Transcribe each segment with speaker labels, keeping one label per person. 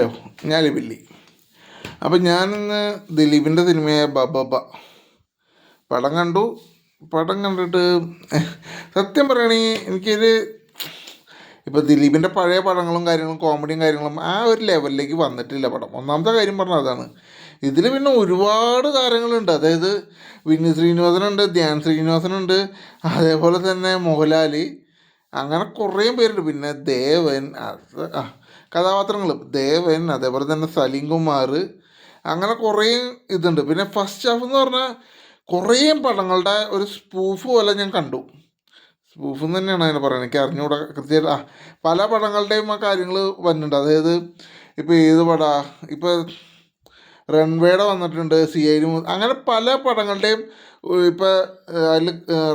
Speaker 1: Hello ഞാൻ ലിബില്ലി അപ്പം ഞാനിന്ന് ദിലീപിന്റെ സിനിമയായ ബബബ പടം കണ്ടു. പടം കണ്ടിട്ട് സത്യം പറയുകയാണെങ്കിൽ എനിക്കൊരു ഇപ്പോൾ ദിലീപിന്റെ പഴയ പടങ്ങളും കാര്യങ്ങളും കോമഡിയും കാര്യങ്ങളും ആ ഒരു ലെവലിലേക്ക് വന്നിട്ടില്ല പടം. ഒന്നാമത്തെ കാര്യം പറഞ്ഞാൽ അതാണ്. ഇതിൽ പിന്നെ ഒരുപാട് താരങ്ങളുണ്ട്. അതായത് വിനീത് ശ്രീനിവാസനുണ്ട് ധ്യാൻ ശ്രീനിവാസനുണ്ട് അതേപോലെ തന്നെ മോഹൻലാൽ അങ്ങനെ കുറേ പേരുണ്ട്. പിന്നെ ദേവൻ അത് ആ കഥാപാത്രങ്ങൾ ദേവൻ അതേപോലെ തന്നെ സലീം കുമാർ അങ്ങനെ കുറേ ഇതുണ്ട്. പിന്നെ ഫസ്റ്റ് ഹാഫ് എന്ന് പറഞ്ഞാൽ കുറേ പടങ്ങളുടെ ഒരു സ്പൂഫ് പോലെ ഞാൻ കണ്ടു. സ്പൂഫ് എന്ന് തന്നെയാണ് അതിനെ പറയുന്നത്. എനിക്ക് അറിഞ്ഞുകൂടാ കൃത്യമായിട്ട് ആ പല പടങ്ങളുടെയും ആ കാര്യങ്ങൾ വന്നിട്ടുണ്ട്. അതായത് ഇപ്പോൾ ഏത് പടാ? ഇപ്പോൾ റൺവേയുടെ വന്നിട്ടുണ്ട് സി ഐ അങ്ങനെ പല പടങ്ങളുടെയും ഇപ്പോൾ അതിൽ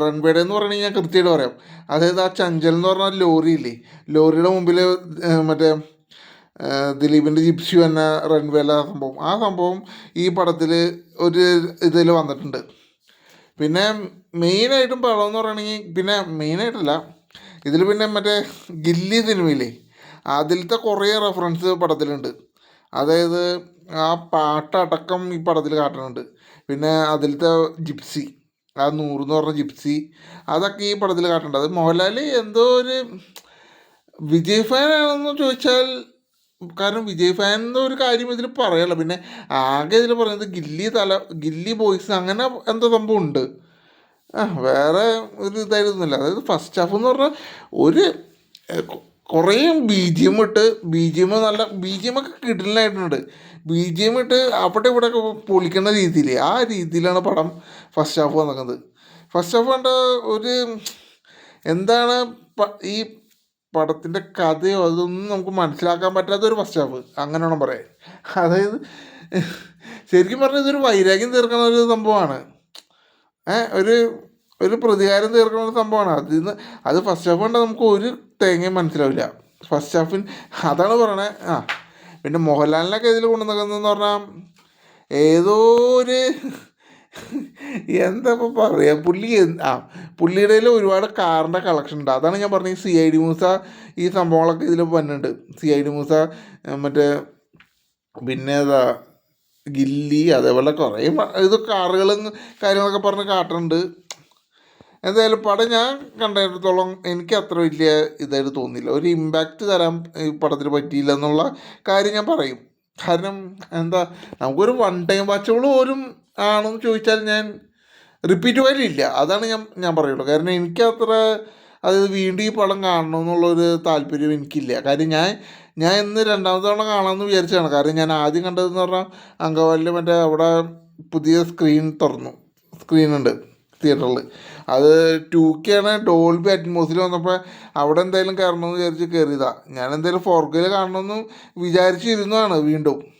Speaker 1: റൺവേയുടെ എന്ന് പറഞ്ഞു ഞാൻ കൃത്യമായിട്ട് പറയാം. അതായത് ആ ചഞ്ചൽ എന്ന് പറഞ്ഞ ലോറി ഇല്ലേ? ലോറിയുടെ മുമ്പിൽ മറ്റേ ദിലീപിന്റെ ജിപ്സി എന്ന റൺവേല സംഭവം. ആ സംഭവം ഈ പടത്തിൽ ഒരു ഇതിൽ വന്നിട്ടുണ്ട്. പിന്നെ മെയിനായിട്ടും പടം എന്ന് പറയുകയാണെങ്കിൽ പിന്നെ മെയിനായിട്ടല്ല ഇതിൽ പിന്നെ മറ്റേ ഗില്ലി സിനിമയിലെ അതിലത്തെ കുറേ റെഫറൻസ് പടത്തിലുണ്ട്. അതായത് ആ പാട്ടടക്കം ഈ പടത്തിൽ കാട്ടുന്നുണ്ട് പിന്നെ അതിലത്തെ ജിപ്സി ആ നൂറെന്ന് പറഞ്ഞ ജിപ്സി അതൊക്കെ ഈ പടത്തിൽ കാട്ടുന്നുണ്ട് അത് മോഹൻലാൽ എന്തോ ഒരു വിജയ് ഫാനാണെന്ന് ചോദിച്ചാൽ കാരണം വിജയ് ഫാൻ എന്നൊരു കാര്യം ഇതിൽ പറയാനുള്ള പിന്നെ ആകെ ഇതിൽ പറയുന്നത് ഗില്ലി തല ഗില്ലി ബോയ്സ് അങ്ങനെ എന്തോ സംഭവം ഉണ്ട്. ആ വേറെ ഒരു ഇതായിരുന്നില്ല അതായത് ഫസ്റ്റ് ഹാഫ് എന്ന് പറഞ്ഞാൽ ഒരു കുറേ ബി ജി എം ഇട്ട് ബി ജി എം നല്ല ബി ജി എം ഒക്കെ കിടിലായിട്ടുണ്ട് ബി ജി എം ഇട്ട് അവിടെ ഇവിടെ ഒക്കെ പൊളിക്കുന്ന രീതിയിൽ ആ രീതിയിലാണ് പടം ഫസ്റ്റ് ഹാഫ് വന്നിരിക്കുന്നത്. ഫസ്റ്റ് ഹാഫ് കണ്ട ഒരു എന്താണ് ഈ പടത്തിന്റെ കഥയോ അതൊന്നും നമുക്ക് മനസ്സിലാക്കാൻ പറ്റാത്ത ഒരു ഫസ്റ്റ് ഹാഫ് അങ്ങനെ വേണം അതായത് ശരിക്കും പറഞ്ഞാൽ ഇതൊരു വൈരാഗ്യം തീർക്കുന്ന ഒരു സംഭവമാണ്. ഒരു ഒരു പ്രതികാരം തീർക്കുന്ന ഒരു സംഭവമാണ്. അതിൽ നിന്ന് അത് ഫസ്റ്റ് ഹാഫ് കണ്ടാൽ നമുക്ക് ഒരു തേങ്ങയും മനസ്സിലാവില്ല. ഫസ്റ്റ് ഹാഫിൻ അതാണ് പറയണേ. ആ പിന്നെ മോഹൻലാലിനൊക്കെ ഇതിൽ കൊണ്ടുവന്നതെന്ന് പറഞ്ഞാൽ ഏതോ ഒരു എന്താ ഇപ്പോൾ പറയുക പുള്ളി ആ പുള്ളിയുടെ ഒരുപാട് കാറിന്റെ കളക്ഷൻ ഉണ്ട്. അതാണ് ഞാൻ പറഞ്ഞത് സി ഐ ഡി മൂസ ഈ സംഭവങ്ങളൊക്കെ ഇതിൽ വന്നിട്ടുണ്ട് സി ഐ ഡി മൂസ മറ്റേ പിന്നെ ഏതാ ഗില്ലി അതേപോലെ കുറേ ഇത് കാറുകളും കാര്യങ്ങളൊക്കെ പറഞ്ഞ് കാട്ടുന്നുണ്ട് എന്തായാലും പടം ഞാൻ കണ്ടിടത്തോളം എനിക്ക് അത്ര വലിയ ഇതായിട്ട് തോന്നിയില്ല. ഒരു ഇമ്പാക്റ്റ് തരാൻ ഈ പടത്തിന് പറ്റിയില്ല എന്നുള്ള കാര്യം ഞാൻ പറയും. കാരണം എന്താ നമുക്കൊരു വൺ ടൈം വാച്ചുകൾ പോലും ആണെന്ന് ചോദിച്ചാൽ ഞാൻ റിപ്പീറ്റ് പോലില്ല അതാണ് ഞാൻ ഞാൻ പറയുള്ളൂ. കാരണം എനിക്ക് അത്ര അതായത് വീണ്ടും ഈ പടം കാണണം എന്നുള്ളൊരു താല്പര്യം എനിക്കില്ല. കാര്യം ഞാൻ ഞാൻ ഇന്ന് രണ്ടാമത്തെ തവണ കാണാമെന്ന് വിചാരിച്ചതാണ്. കാരണം ഞാൻ ആദ്യം കണ്ടതെന്ന് പറഞ്ഞാൽ അങ്കവാലിൽ മറ്റേ അവിടെ പുതിയ സ്ക്രീൻ തുറന്നു. സ്ക്രീനുണ്ട് തിയേറ്ററിൽ അത് ടു കെ ആണ് ഡോൾബി അറ്റ്മോസിൽ വന്നപ്പോൾ അവിടെ എന്തായാലും കയറണമെന്ന് വിചാരിച്ച് കയറിയതാണ് ഞാൻ എന്തായാലും ഫോർക്കയിൽ കാണണമെന്ന് വിചാരിച്ചിരുന്നതാണ് വീണ്ടും.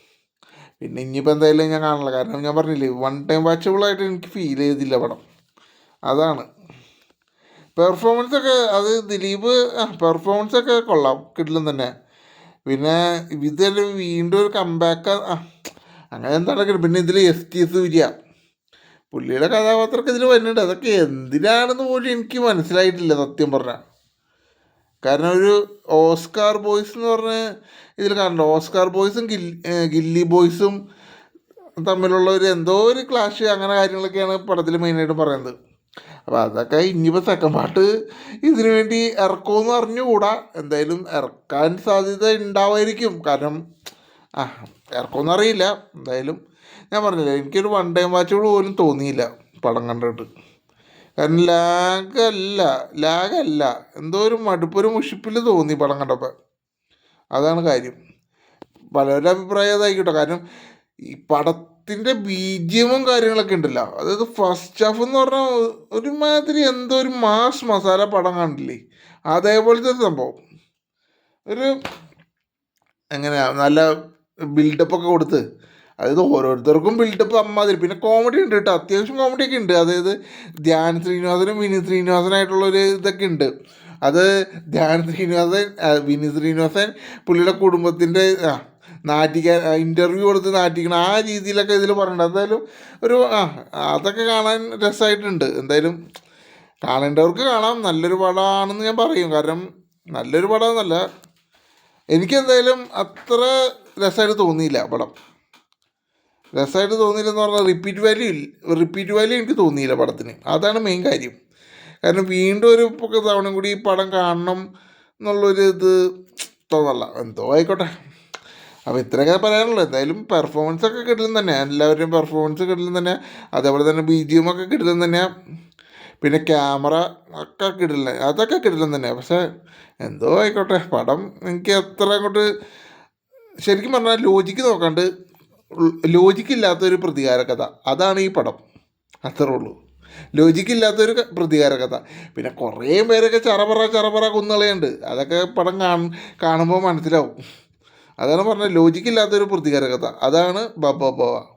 Speaker 1: പിന്നെ ഇനിയിപ്പോൾ എന്തായാലും ഞാൻ കാണില്ല കാരണം ഞാൻ പറഞ്ഞില്ലേ വൺ ടൈം വാച്ചബിളായിട്ട് എനിക്ക് ഫീൽ ചെയ്തില്ല പടം. അതാണ്. പെർഫോമൻസ് ഒക്കെ അത് ദിലീപ് പെർഫോമൻസ് ഒക്കെ കൊള്ളാം കിട്ടിലും തന്നെ. പിന്നെ ഇതൊരു വീണ്ടും ഒരു കമ്പാക്ക് അങ്ങനെ എന്താണ് പിന്നെ ഇതിൽ എസ് ടി സൂര്യ. പുള്ളിയുടെ കഥാപാത്രമൊക്കെ ഇതിൽ വരുന്നുണ്ട്. അതൊക്കെ എന്തിനാണെന്ന് പോലും എനിക്ക് മനസ്സിലായിട്ടില്ല സത്യം പറഞ്ഞാൽ കാരണം ഒരു ഓസ്കാർ ബോയ്സ് എന്ന് പറഞ്ഞ ഇതിൽ കാണണ്ട ഓസ്കാർ ബോയ്സും ഗില്ലി ഗില്ലി ബോയ്സും തമ്മിലുള്ള ഒരു എന്തോ ഒരു ക്ലാഷ് അങ്ങനെ കാര്യങ്ങളൊക്കെയാണ് പടത്തിൽ മെയിനായിട്ട് പറയുന്നത്. അപ്പോൾ അതൊക്കെ ഇനിയിപ്പോൾ സെക്കൻഡ് പാർട്ട് ഇതിനു വേണ്ടി ഇറക്കുമെന്ന് അറിഞ്ഞുകൂടാ. എന്തായാലും ഇറക്കാൻ സാധ്യത ഉണ്ടാവായിരിക്കും. കാരണം ആ ഇറക്കുമെന്ന് അറിയില്ല. എന്തായാലും ഞാൻ പറഞ്ഞില്ല എനിക്കൊരു വൺ ടൈം വാച്ചുകൾ പോലും തോന്നിയില്ല പടം കണ്ടിട്ട്. കാരണം ലാഗല്ല ലാഗല്ല. എന്തോ ഒരു മടുപ്പൊരു മുഷിപ്പിൽ തോന്നി പടം കണ്ടപ്പോൾ അതാണ് കാര്യം. പലരുടെ അഭിപ്രായം അതായിക്കോട്ടെ. കാരണം ഈ പടത്തിന്റെ ബീജിയമും കാര്യങ്ങളൊക്കെ ഉണ്ടല്ലോ. അതായത് ഫസ്റ്റ് ഹാഫ് എന്ന് പറഞ്ഞാൽ ഒരുമാതിരി എന്തോ ഒരു മാസ് മസാല പടം കണ്ടില്ലേ? അതേപോലത്തെ സംഭവം. ഒരു എങ്ങനെയാ? നല്ല ബിൽഡപ്പൊക്കെ കൊടുത്ത് അതായത് ഓരോരുത്തർക്കും ബിൽഡപ്പ് അമ്മാതിരി. പിന്നെ കോമഡി ഉണ്ട് കേട്ടോ. അത്യാവശ്യം കോമഡിയൊക്കെ ഉണ്ട്. അതായത് ധ്യാൻ ശ്രീനിവാസനും വിനീത് ശ്രീനിവാസനായിട്ടുള്ളൊരു ഇതൊക്കെ ഉണ്ട്. അത് ധ്യാൻ ശ്രീനിവാസൻ വിനി വിനീത് ശ്രീനിവാസൻ പുള്ളിയുടെ കുടുംബത്തിന്റെ ആ നാട്ടിക്കാൻ ഇന്റർവ്യൂ കൊടുത്ത് നാട്ടിക്കണം ആ രീതിയിലൊക്കെ ഇതിൽ പറഞ്ഞിട്ടുണ്ട്. എന്തായാലും ഒരു ആ അതൊക്കെ കാണാൻ രസമായിട്ടുണ്ട് എന്തായാലും കാണേണ്ടവർക്ക് കാണാം. നല്ലൊരു പടമാണെന്ന് ഞാൻ പറയും. കാരണം നല്ലൊരു പടമെന്നല്ല എനിക്കെന്തായാലും അത്ര രസമായിട്ട് തോന്നിയില്ല പടം. രസമായിട്ട് തോന്നിയില്ലെന്ന് പറഞ്ഞാൽ റിപ്പീറ്റ് വാല്യൂ ഇല്ല റിപ്പീറ്റ് വാല്യൂ എനിക്ക് തോന്നിയില്ല പടത്തിന്. അതാണ് മെയിൻ കാര്യം. കാരണം വീണ്ടും ഒരു പൊക്കെ തവണ കൂടി ഈ പടം കാണണം എന്നുള്ളൊരു ഇത് തോന്നല്ല. എന്തോ ആയിക്കോട്ടെ. അപ്പോൾ ഇത്രയൊക്കെ പറയാനുള്ളൂ. എന്തായാലും പെർഫോമൻസ് ഒക്കെ കിട്ടലും തന്നെ. എല്ലാവരുടെയും പെർഫോമൻസ് കിട്ടലും തന്നെ. അതേപോലെ തന്നെ ബി ജി എം ഒക്കെ കിട്ടലും തന്നെ. പിന്നെ ക്യാമറ ഒക്കെ കിട്ടില്ല അതൊക്കെ കിട്ടലും തന്നെ. പക്ഷേ എന്തോ ആയിക്കോട്ടെ. പടം എനിക്ക് എത്ര അങ്ങോട്ട് ശരിക്കും പറഞ്ഞാൽ ലോജിക്ക് നോക്കാണ്ട് ലോജിക്കില്ലാത്തൊരു പ്രതികാര കഥ. അതാണ് ഈ പടം. അത്രേ ഉള്ളൂ. ലോജിക്കില്ലാത്തൊരു പ്രതികാര കഥ. പിന്നെ കുറേ പേരൊക്കെ ചറപറ ചറപറ കുന്നളയുണ്ട് അതൊക്കെ പടം കാണ കാണുമ്പോൾ മനസ്സിലാവും. അതാണ് പറഞ്ഞത്. ലോജിക്കില്ലാത്തൊരു പ്രതികാര കഥ. അതാണ് ബബ ബവ